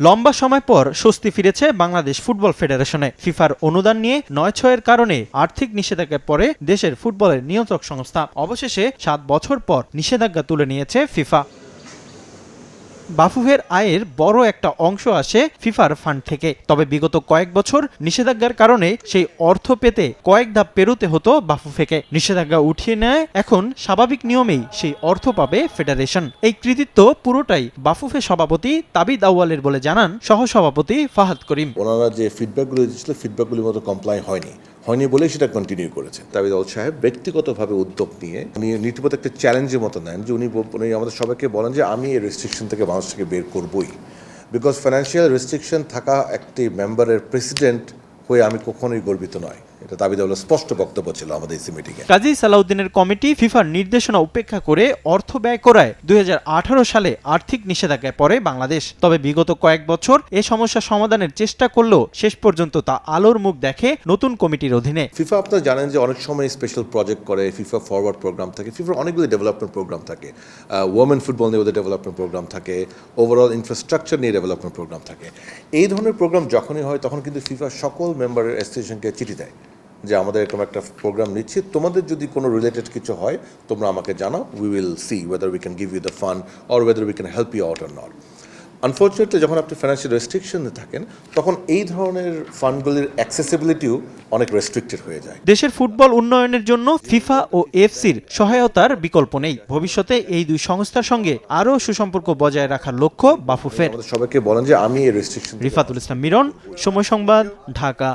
লম্বা সময় পর স্বস্তি ফিরেছে বাংলাদেশ ফুটবল ফেডারেশনে। ফিফার অনুদান নিয়ে নয় ছয়ের কারণে আর্থিক নিষেধাজ্ঞার পরে দেশের ফুটবলের নিয়ন্ত্রক সংস্থা। অবশেষে সাত বছর পর নিষেধাজ্ঞা তুলে নিয়েছে ফিফা। বাফুফের আয়ের বড় একটা অংশ আসে ফিফার ফান্ড থেকে। তবে বিগত কয়েক বছর নিষেধাজ্ঞার কারণে সেই অর্থ পেতে কয়েক ধাপ পেরোতে হতো বাফুফেকে। নিষেধাজ্ঞা উঠিয়ে নেয় এখন স্বাভাবিক নিয়মেই সেই অর্থ পাবে ফেডারেশন। এই কৃতিত্ব পুরোটাই বাফুফে সভাপতি তাবিদ আউয়ালের বলে জানান সহসভাপতি ফাহাদ করিম। ওনারা যে ফিডব্যাকগুলো দিয়েছিল ফিডব্যাকগুলির মতো কমপ্লাই হয়নি। হয়নি বলেই সেটা কন্টিনিউ করেছে। তাবিদ আল সাহেব ব্যক্তিগতভাবে উদ্যোগ নিয়ে উনি নীতিপথ একটা চ্যালেঞ্জের মতো নেন যে উনি উনি আমাদের সবাইকে বলেন যে আমি এই রেস্ট্রিকশন থেকে মানুষকে বের করবই। বিকজ ফিনান্সিয়াল রেস্ট্রিকশন থাকা একটি মেম্বারের প্রেসিডেন্ট হয়ে আমি কখনোই গর্বিত নয়। এটা তাবিদ আউলের স্পষ্ট বক্তব্য ছিল আমাদের ইসি মিটিংয়ে কাজী সালাউদ্দিনের কমিটি ফিফার নির্দেশনা উপেক্ষা করে অর্থ ব্যয় করায় দুই হাজার আঠারো সালে আর্থিক নিষেধাজ্ঞায় পড়ে বাংলাদেশ। তবে বিগত কয়েক বছর এ সমস্যা সমাধানের চেষ্টা করলেও শেষ পর্যন্ত তা আলোর মুখ দেখে নতুন কমিটির অধীনে। ফিফা আপনারা জানেন যে অনেক সময় স্পেশাল প্রজেক্ট করে ফিফা ফরওয়ার্ড প্রোগ্রাম থাকে। ফিফার অনেকগুলো ডেভেলপমেন্ট প্রোগ্রাম থাকে। ওমেন ফুটবল নিয়ে ওদের ডেভেলপমেন্ট প্রোগ্রাম থাকে। ওভারঅল ইনফ্রাস্ট্রাকচার নিয়ে ডেভেলপমেন্ট প্রোগ্রাম থাকে। এই ধরনের প্রোগ্রাম যখনই হয় তখন কিন্তু ফিফা সকল মেম্বারের অ্যাসোসিয়েশনকে চিঠি দেয়। যে আমাদের এরকম একটা প্রোগ্রাম নিচ্ছি। তোমাদের যদি কোনো রিলেটেড কিছু হয় তোমরা আমাকে জানাও। We will see whether we can give you the fund or whether we can help you out or not unfortunately যখন আপনি ফিনান্সিয়াল রেস্ট্রিকশনে থাকেন তখন এই ধরনের ফান্ডগুলির অ্যাক্সেসিবিলিটিও অনেক রেস্ট্রিক্টেড হয়ে যায়। দেশের ফুটবল উন্নয়নের জন্য ফিফা ও এফসির সহায়তার বিকল্প নেই। ভবিষ্যতে এই দুই সংস্থার সঙ্গে আরও সুসম্পর্ক বজায় রাখার লক্ষ্য বাফুফের। সবাইকে বলেন যে আমি এই রেস্ট্রিকশন রিফাতুল ইসলাম মিরন সময় সংবাদ ঢাকা।